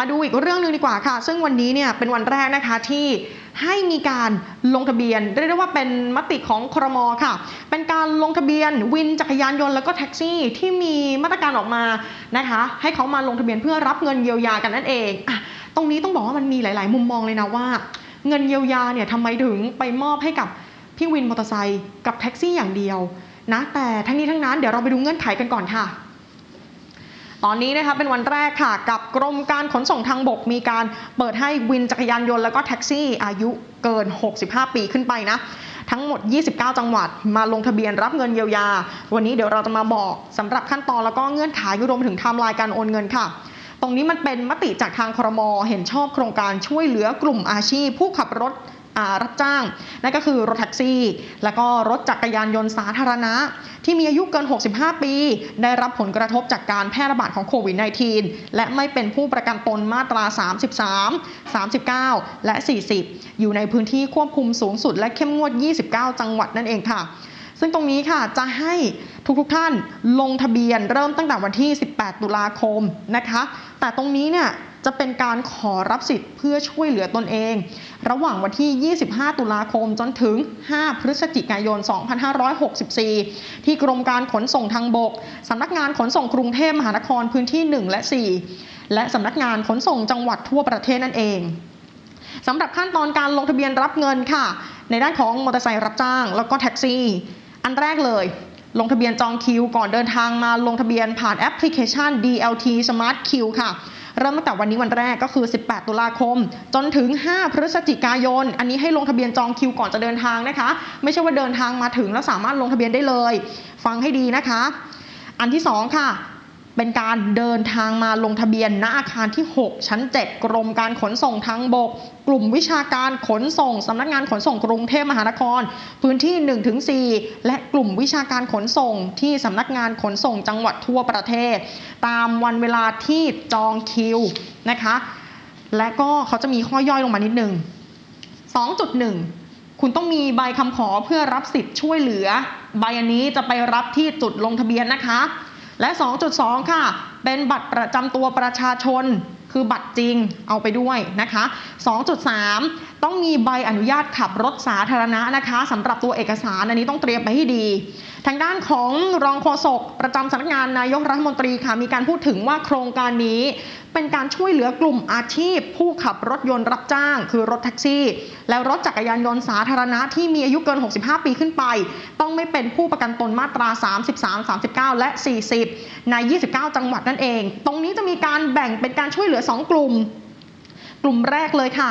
มาดูอีกเรื่องหนึ่งดีกว่าค่ะ ซึ่งวันนี้เนี่ยเป็นวันแรกนะคะที่ให้มีการลงทะเบียน เรียกได้ว่าเป็นมติของครมค่ะ เป็นการลงทะเบียนวินจักรยานยนต์แล้วก็แท็กซี่ที่มีมาตรการออกมานะคะ ให้เขามาลงทะเบียนเพื่อรับเงินเยียวยากันนั่นเองอะตรงนี้ต้องบอกว่ามันมีหลาย ๆ มุมมองเลยนะว่า เงินเยียวยาเนี่ยทำไมถึงไปมอบให้กับพี่วินมอเตอร์ไซค์กับแท็กซี่อย่างเดียวนะแต่ทั้งนี้ทั้งนั้นเดี๋ยวเราไปดูเงื่อนไขกันก่อนค่ะ ตอนนี้นะคะเป็นวันแรกค่ะกับกรมการขนส่งทางบกมีการเปิดให้วินจักรยานยนต์แล้วก็แท็กซี่อายุเกิน 65 ปีขึ้นไปนะ ทั้งหมด 29 จังหวัดมาลงทะเบียนรับเงินเยียวยา วันนี้เดี๋ยวเราจะมาบอกสำหรับขั้นตอนแล้วก็เงื่อนไขรวมถึงไทม์ไลน์การโอนเงินค่ะตรงนี้มันเป็นมติจากทางครม เห็นชอบโครงการช่วยเหลือกลุ่มอาชีพ ผู้ขับรถ รับจ้าง นั่นก็คือรถแท็กซี่ และก็รถจักรยานยนต์สาธารณะ ที่มีอายุเกิน 65 ปี ได้รับผลกระทบจากการแพร่ระบาดของโควิด -19 และไม่เป็นผู้ประกันตนมาตรา 33 39 และ 40 อยู่ในพื้นที่ควบคุมสูงสุดและเข้มงวด 29 จังหวัดนั่นเองค่ะ ซึ่งตรงนี้ค่ะจะให้ทุกๆท่านลงทะเบียนเริ่มตั้งแต่วันที่ 18 ตุลาคมนะคะ แต่ตรงนี้เนี่ยจะเป็นการขอรับสิทธิ์เพื่อช่วยเหลือตนเอง ระหว่างวันที่ 25 ตุลาคมจนถึง 5 พฤศจิกายน 2564 ที่กรมการขนส่งทางบก สำนักงานขนส่งกรุงเทพมหานครพื้นที่ 1 และ 4 และสำนักงานขนส่งจังหวัดทั่วประเทศนั่นเองสำหรับขั้นตอนการลงทะเบียนรับเงินค่ะ ในด้านของมอเตอร์ไซค์รับจ้าง แล้วก็แท็กซี่ อันแรกเลย ลงทะเบียนจองคิว ก่อนเดินทางมาลงทะเบียนผ่านแอปพลิเคชัน DLT Smart Q ค่ะเริ่มตั้งแต่วันนี้วันแรกก็คือ 18 ตุลาคม จนถึง 5 พฤศจิกายน อันนี้ให้ลงทะเบียนจองคิวก่อนจะเดินทางนะคะ ไม่ใช่ว่าเดินทางมาถึงแล้วสามารถลงทะเบียนได้เลย ฟังให้ดีนะคะ อันที่ 2 ค่ะ เป็นการเดินทางมาลงทะเบียนณอาคารที่ 6 ชั้น 7 กรมการขนส่งทางบก กลุ่มวิชาการขนส่งสำนักงานขนส่งกรุงเทพมหานคร พื้นที่ 1-4 และกลุ่มวิชาการขนส่งที่สำนักงานขนส่งจังหวัดทั่วประเทศ ตามวันเวลาที่จองคิวนะคะ และก็เขาจะมีข้อย่อยลงมานิดนึง 2.1คุณต้องมีใบคำขอเพื่อรับสิทธิ์ช่วยเหลือ ใบอันนี้จะไปรับที่จุดลงทะเบียนนะคะ และ 2.2 ค่ะ เป็นบัตรประจำตัวประชาชน คือบัตรจริงเอาไปด้วยนะคะ 2.3 ต้องมีใบอนุญาตขับรถสาธารณะนะคะสำหรับตัวเอกสารอันนี้ต้องเตรียมไปให้ดี ทางด้านของรองโฆษกประจำสำนักงานนายกรัฐมนตรีค่ะมีการพูดถึงว่าโครงการนี้ เป็นการช่วยเหลือกลุ่มอาชีพ ผู้ขับรถยนต์รับจ้าง คือรถแท็กซี่ และรถจักรยานยนต์สาธารณะที่มีอายุเกิน 65 ปีขึ้นไป ต้องไม่เป็นผู้ประกันตนมาตรา 33 39 และ 40 ใน 29 จังหวัดนั่นเอง ตรงนี้จะมีการแบ่งเป็นการช่วยเหลือ2 กลุ่ม กลุ่มแรกเลยค่ะ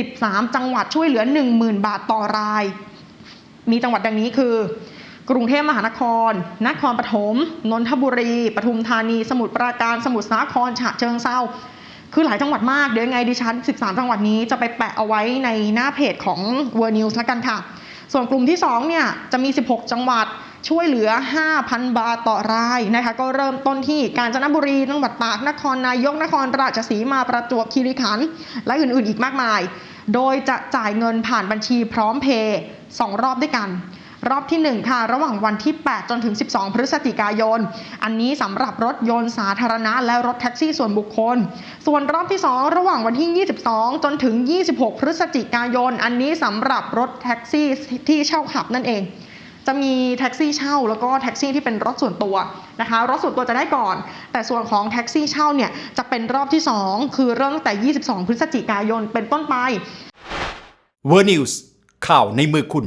13 จังหวัดช่วยเหลือ 10,000 บาทต่อราย มีจังหวัดดังนี้คือ กรุงเทพมหานคร นครปฐม นนทบุรี ปทุมธานี สมุทรปราการ สมุทรสาคร ฉะเชิงเซาคือหลายจังหวัดมาก เดี๋ยวยังไงดิฉัน 13 จังหวัดนี้จะไปแปะเอาไว้ในหน้าเพจของ world News แล้วกันค่ะ ส่วนกลุ่มที่2เนี่ยจะมี 16 จังหวัด ช่วยเหลือ 5,000 บาทต่อรายนะคะก็เริ่มต้นที่กาญจนบุรีจังหวัดตากนครนายกนครราชสีมาประจวบคีรีขันธ์และอื่นๆอีกมากมาย โดยจะจ่ายเงินผ่านบัญชีพร้อมเพย์สองรอบด้วยกันรอบที่ 1 ค่ะ ระหว่างวันที่ 8 จนถึง 12 พฤศจิกายน อันนี้สำหรับรถยนต์สาธารณะและรถแท็กซี่ส่วนบุคคล ส่วนรอบที่ 2 ระหว่างวันที่ 22 จนถึง 26 พฤศจิกายน อันนี้สำหรับรถแท็กซี่ที่เช่าขับนั่นเอง จะมีแท็กซี่เช่าแล้วก็แท็กซี่ที่เป็นรถส่วนตัวนะคะ รถส่วนตัวจะได้ก่อน แต่ส่วนของแท็กซี่เช่าเนี่ยจะเป็นรอบที่ 2 คือเริ่มตั้งแต่ 22 พฤศจิกายนเป็นต้นไปเวอร์นิวส์ข่าวในมือคุณ